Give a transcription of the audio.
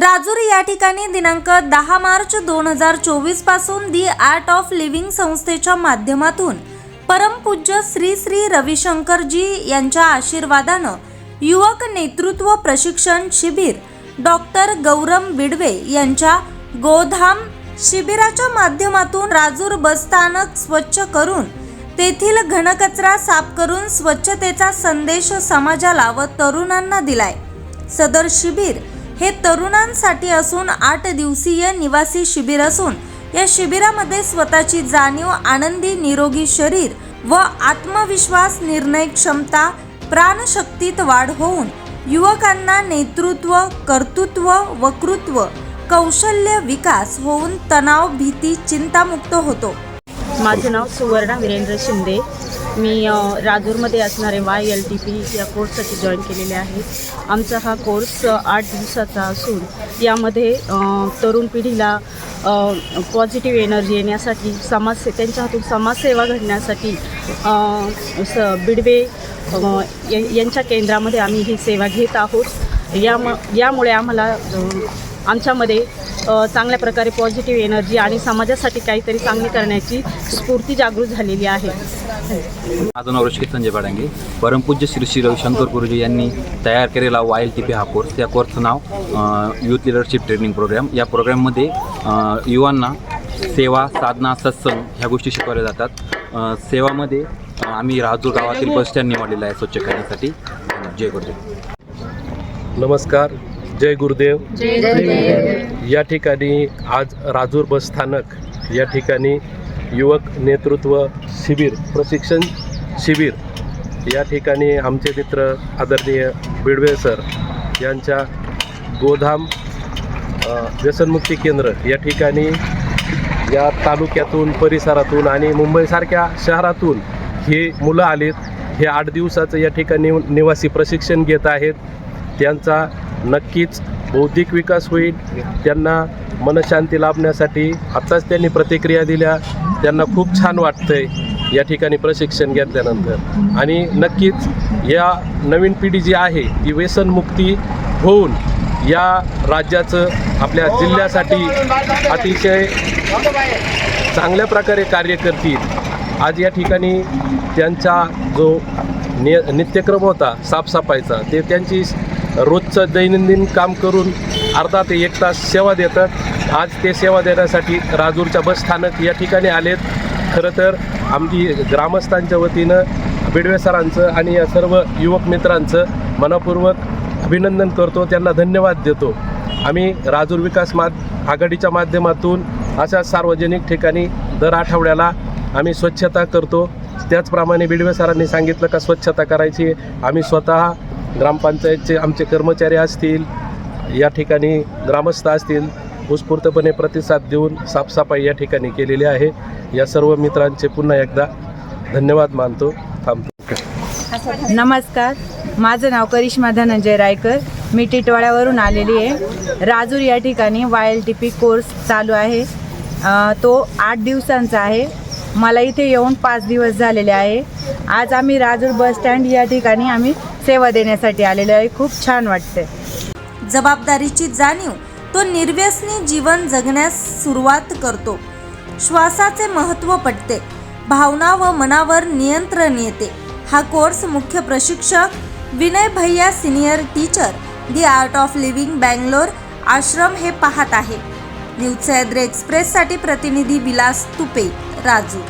राजूर या ठिकाणी दिनांक दहा मार्च दोन हजार चोवीसपासून दी आर्ट ऑफ लिव्हिंग संस्थेच्या माध्यमातून परमपूज्य श्री श्री रविशंकरजी यांच्या आशीर्वादानं युवक नेतृत्व प्रशिक्षण शिबिर डॉक्टर गौरम बिडवे यांच्या गोधाम शिबिराच्या माध्यमातून राजूर बसस्थानक स्वच्छ करून तेथील घनकचरा साफ करून स्वच्छतेचा संदेश समाजाला व तरुणांना दिलाय. सदर शिबिर हे तरुणांसाठी असून आठ दिवसीय निवासी शिबिर असून या शिबिरामध्ये स्वतःची जाणीव आनंदी निरोगी शरीर व आत्मविश्वास निर्णय क्षमता प्राणशक्तीत वाढ होऊन युवकांना नेतृत्व कर्तृत्व वक्तृत्व कौशल्य विकास होऊन तणाव भीती चिंतामुक्त होतो. माझं नाव सुवर्णा वीरेंद्र शिंदे. मी राजूरमध्ये असणारे वाय एल टी पी या कोर्ससाठी जॉईन केलेले आहे. आमचा हा कोर्स आठ दिवसाचा असून यामध्ये तरुण पिढीला पॉझिटिव्ह एनर्जी येण्यासाठी समाज त्यांच्या हातून समाजसेवा घडण्यासाठी स बिडवे या- यांच्या केंद्रामध्ये आम्ही ही सेवा घेत आहोत. याम यामुळे आम्हाला आमच्यामध्ये चांगल्या प्रकारे पॉझिटिव्ह एनर्जी आणि समाजासाठी काहीतरी चांगले करण्याची स्फूर्ती जागृत झालेली आहे. माझं नाव ऋषिकेश संजय बाडांगे परमपूज्य श्री श्री रविशंकर गुरुजी यांनी तयार केलेला वाय एल टी पी हा कोर्स. या कोर्सचं नाव यूथ लिडरशिप ट्रेनिंग प्रोग्राम या प्रोग्राममध्ये युवांना सेवा साधना सत्संग ह्या गोष्टी शिकवल्या जातात. सेवामध्ये आम्ही राजूर गावातील बस स्टँड निवडलेला आहे स्वच्छ करण्यासाठी. जय गुरुदेव. नमस्कार. जय गुरुदेव. या ठिकाणी आज राजूर बस स्थानक या ठिकाणी युवक नेतृत्व शिबिर प्रशिक्षण शिबिर. या ठिकाणी आमचे मित्र आदरणीय बिडवे सर यांच्या गोधाम व्यसनमुक्ती केंद्र या ठिकाणी या तालुक्यातून परिसरातून आणि मुंबईसारख्या शहरातून हे मुलं आलेत. हे आठ दिवसाचं या ठिकाणी निवासी प्रशिक्षण घेत आहेत. त्यांचा नक्कीच बौद्धिक विकास होईल. त्यांना मनशांती लाभण्यासाठी आत्ताच त्यांनी प्रतिक्रिया दिल्या. त्यांना खूप छान वाटतंय या ठिकाणी प्रशिक्षण घेतल्यानंतर. आणि नक्कीच या नवीन पिढी जी आहे ती व्यसनमुक्ती होऊन या राज्याचं आपल्या जिल्ह्यासाठी अतिशय चांगल्या प्रकारे कार्य करतील. आज या ठिकाणी त्यांचा जो नि नित्यक्रम होता साफसफाईचा ते त्यांची रोजचं दैनंदिन काम करून अर्धा ते एक तास सेवा देतात. आज ते सेवा देण्यासाठी राजूरच्या बसस्थानक या ठिकाणी आलेत. खरं तर आमची ग्रामस्थांच्या वतीनं बिडवे सरांचं आणि या सर्व युवक मित्रांचं मनपूर्वक अभिनंदन करतो. त्यांना धन्यवाद देतो. आम्ही राजूर विकास माध आघाडीच्या माध्यमातून अशा सार्वजनिक ठिकाणी दर आठवड्याला आम्ही स्वच्छता करतो. त्याचप्रमाणे बिडवे सरांनी सांगितलं का स्वच्छता करायची. आम्ही स्वतः ग्रामपंचायतचे आमचे कर्मचारी असतील या ठिकाणी ग्रामस्थ असतील उत्स्फूर्तपणे प्रतिसाद देऊन साफसफाई या ठिकाणी केलेली आहे. या सर्व मित्रांचे पुन्हा एकदा धन्यवाद मानतो. थांबतो. नमस्कार. माझं नाव करिश्मा धनंजय रायकर. मी टिटवाळ्यावरून आलेली आहे. राजूर या ठिकाणी Y L T P course चालू आहे. तो आठ दिवसांचा आहे. मला इथे येऊन पाच दिवस झालेले आहे. आज आम्ही राजूर बस स्टँड या ठिकाणी आम्ही सेवा देण्यासाठी आलेलो आहे. खूप छान वाटते जबाबदारीची जाणीव तो निर्व्यसनी जीवन जगण्यास सुरुवात करतो. श्वासाचे महत्त्व पटते. भावना व मनावर नियंत्रण येते. हा कोर्स मुख्य प्रशिक्षक Vinay bhaiya senior teacher the art of living Bangalore ashram हे पाहत आहे. न्यूज सह्याद्री एक्सप्रेससाठी प्रतिनिधी विलास तुपे राजू.